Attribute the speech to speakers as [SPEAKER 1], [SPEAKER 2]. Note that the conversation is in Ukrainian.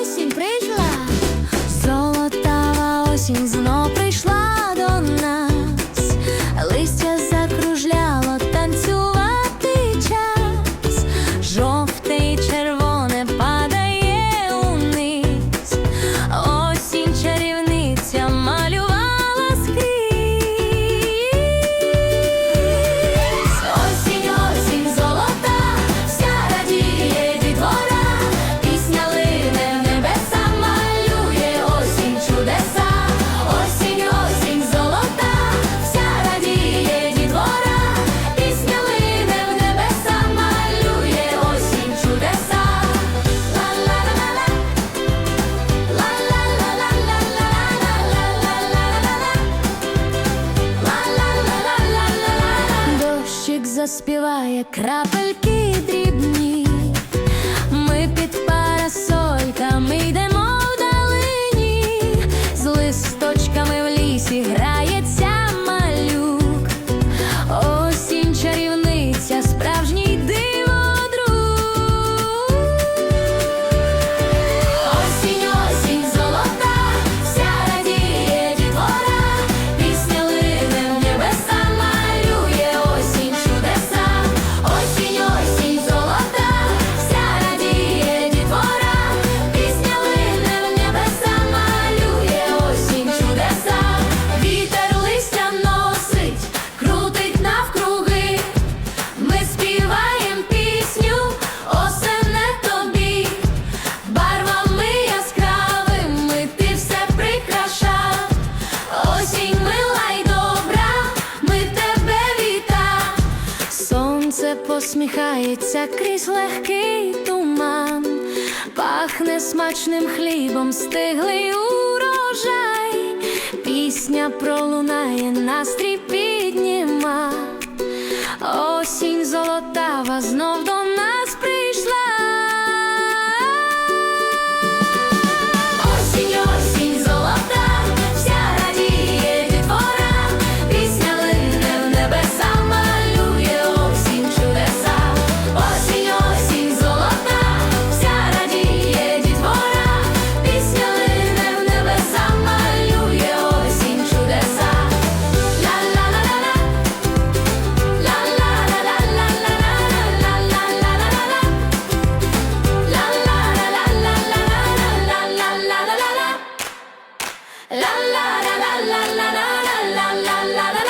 [SPEAKER 1] Осінь прийшла, золотава осінь знов прийшла заспіває крапельки дрібні, ми під парасольками йдемо в долині, з листочками в лісі. День мила й добра, ми тебе віта, сонце посміхається крізь легкий туман, пахне смачним хлібом, стиглий урожай, пісня пролунає, настрій підніма, осінь золотава знов до.